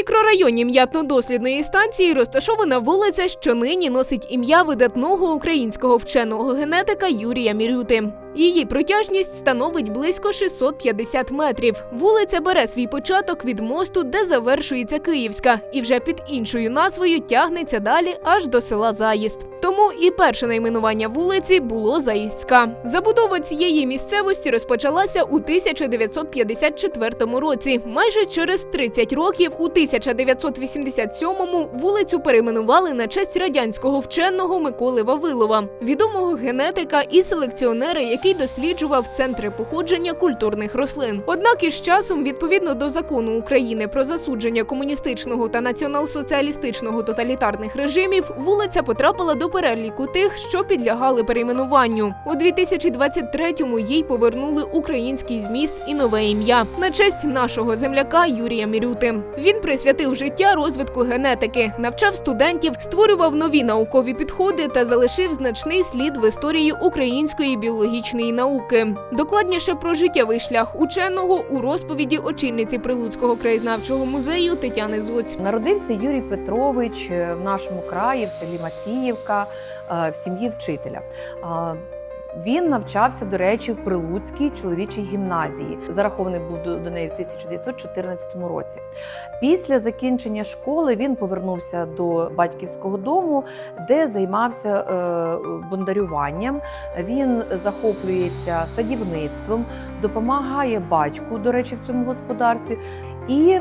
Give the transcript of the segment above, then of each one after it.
мікрорайоні м'ятно-дослідної станції розташована вулиця, що нині носить ім'я видатного українського вченого генетика Юрія Мірюти. Її протяжність становить близько 650 метрів. Вулиця бере свій початок від мосту, де завершується Київська, і вже під іншою назвою тягнеться далі аж до села Заїзд. Тому і перше найменування вулиці було Заїздська. Забудова цієї місцевості розпочалася у 1954 році. Майже через 30 років, у 1987-му, вулицю перейменували на честь радянського вченого Миколи Вавилова, відомого генетика і селекціонера, який досліджував центри походження культурних рослин. Однак із часом, відповідно до закону України про засудження комуністичного та націонал-соціалістичного тоталітарних режимів, вулиця потрапила до переліку тих, що підлягали перейменуванню. У 2023-му їй повернули український зміст і нове ім'я на честь нашого земляка Юрія Мірюти. Він присвятив життя розвитку генетики, навчав студентів, створював нові наукові підходи та залишив значний слід в історії української біологічної науки. Докладніше про життєвий шлях ученого у розповіді очільниці Прилуцького краєзнавчого музею Тетяни Зоць. Народився Юрій Петрович е, в нашому краї, в селі Маціївка, е, в сім'ї вчителя. Він навчався, до речі, в Прилуцькій чоловічій гімназії. Зарахований був до, до неї в 1914 році. Після закінчення школи він повернувся до батьківського дому, де займався е, бондарюванням. Він захоплюється садівництвом, допомагає батьку, до речі, в цьому господарстві. І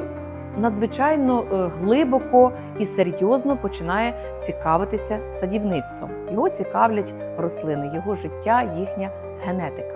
надзвичайно е, глибоко і серйозно починає цікавитися садівництвом. Його цікавлять рослини, його життя, їхня генетика.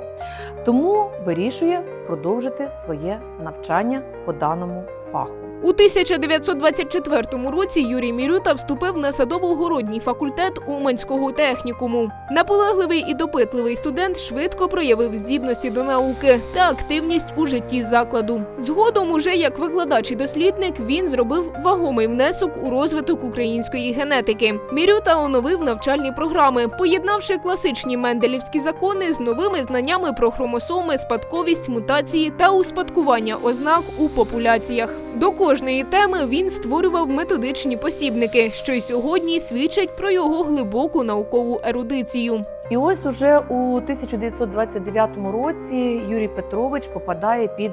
Тому вирішує продовжити своє навчання по даному фаху. У 1924 році Юрій Мірюта вступив на садово-городній факультет Уманського технікуму. Наполегливий і допитливий студент швидко проявив здібності до науки та активність у житті закладу. Згодом, уже як викладач і дослідник, він зробив вагомий внесок у розвиток української генетики. Мірюта оновив навчальні програми, поєднавши класичні менделівські закони з новими знаннями про хромосоми, спадковість, мутації та успадкування ознак у популяціях. До кожної теми він створював методичні посібники, що й сьогодні свідчать про його глибоку наукову ерудицію. І ось уже у 1929 році Юрій Петрович попадає під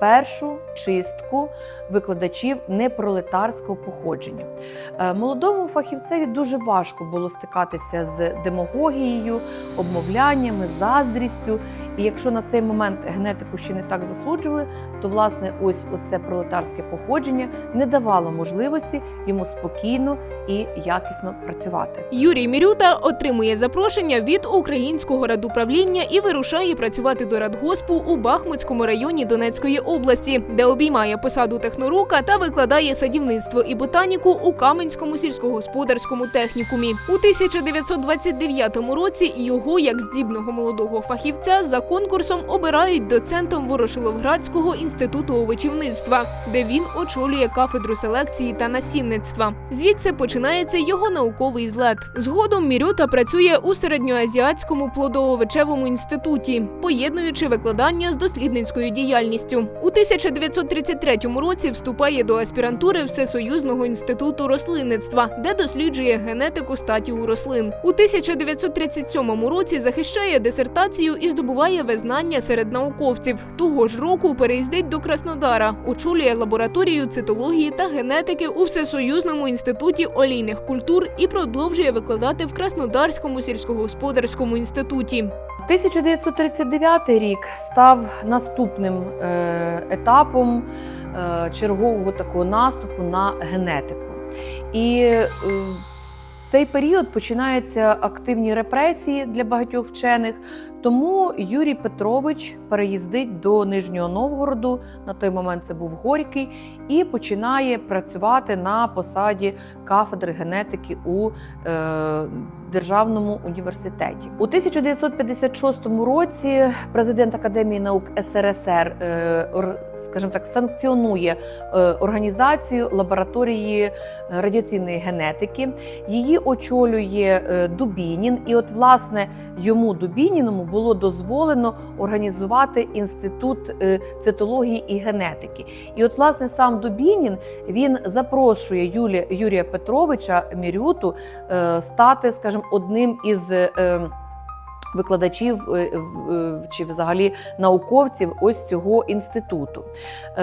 першу чистку викладачів непролетарського походження. Е, Молодому фахівцеві дуже важко було стикатися з демагогією, обмовляннями, заздрістю. І якщо на цей момент генетику ще не так засуджували, то власне ось оце пролетарське походження не давало можливості йому спокійно і якісно працювати. Юрій Мірюта отримує запрошення від українського радуправління і вирушає працювати до радгоспу у Бахмутському районі Донецької області, де обіймає посаду технорука та викладає садівництво і ботаніку у Каменському сільськогосподарському технікумі. У 1929 році його, як здібного молодого фахівця, за конкурсом обирають доцентом Ворошиловградського інституту овочівництва, де він очолює кафедру селекції та насінництва. Звідси починається його науковий злет. Згодом Мірюта працює у середньоазіатському плодоовочевому інституті, поєднуючи викладання з дослідницькою діяльністю. У 1933 році вступає до аспірантури Всесоюзного інституту рослинництва, де досліджує генетику статі у рослин. У 1937 році захищає дисертацію і здобуває визнання серед науковців. Того ж року переїздить до Краснодара, очолює лабораторію цитології та генетики у Всесоюзному інституті олійних культур і продовжує викладати в Краснодарському сільськогосподарському інституті. 1939 рік став наступним е, етапом е, чергового такого наступу на генетику. І е, цей період починаються активні репресії для багатьох вчених. Тому Юрій Петрович переїздить до Нижнього Новгороду. На той момент це був Горький, і починає працювати на посаді кафедри генетики у е, державному університеті. У 1956 році президент Академії наук СРСР, е, скажімо так, санкціонує е, організацію лабораторії е, радіаційної генетики. Її очолює е, Дубінін, і от власне йому Дубініному було дозволено організувати інститут е, цитології і генетики. І от власне сам Дубінін він запрошує Юлія, Юрія Петровича Мірюту е, стати, скажімо, одним із. е, Викладачів чи взагалі науковців ось цього інституту.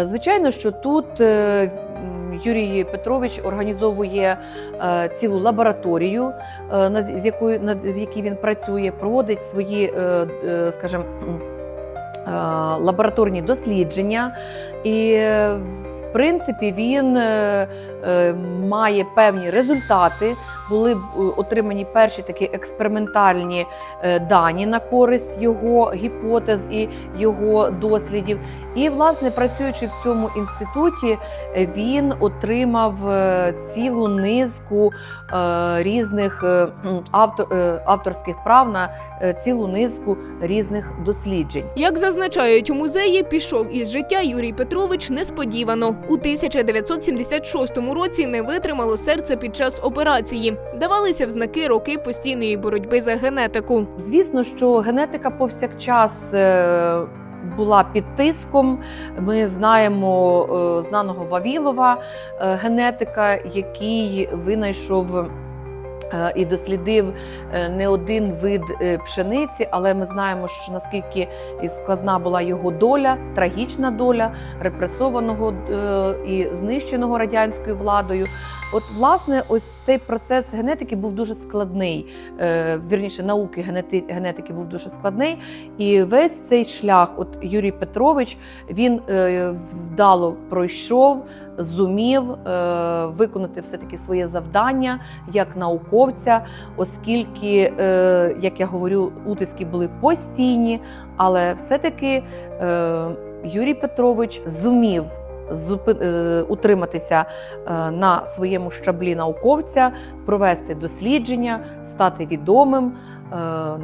Звичайно, що тут Юрій Петрович організовує е, цілу лабораторію, е, з якою над в якій він працює, проводить свої, е, скажімо, лабораторні дослідження, і в принципі він має певні результати. Були отримані перші такі експериментальні дані на користь його гіпотез і його дослідів. І, власне, працюючи в цьому інституті, він отримав е, цілу низку е, різних е, авторських прав на цілу низку різних досліджень. Як зазначають у музеї, пішов із життя Юрій Петрович несподівано. У 1976 році не витримало серце під час операції. Давалися в знаки роки постійної боротьби за генетику. Звісно, що генетика повсякчас була під тиском. Ми знаємо е, знаного Вавілова, е, генетика, який винайшов. е, І дослідив не один вид пшениці, але ми знаємо, що наскільки складна була його доля, трагічна доля репресованого і знищеного радянською владою. От, власне, ось цей процес генетики був дуже складний. Е, вірніше, науки генети, генетики був дуже складний. І весь цей шлях, от Юрій Петрович, він е, вдало пройшов, зумів е, виконати все-таки своє завдання як науковця, оскільки, е, як я говорю, утиски були постійні, але все-таки е, Юрій Петрович зумів. Е, Утриматися е, на своєму щаблі науковця, провести дослідження, стати відомим е,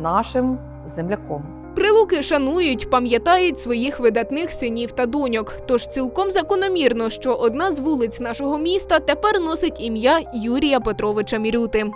нашим земляком. Прилуки шанують, пам'ятають своїх видатних синів та доньок. Тож цілком закономірно, що одна з вулиць нашого міста тепер носить ім'я Юрія Петровича Мірюти.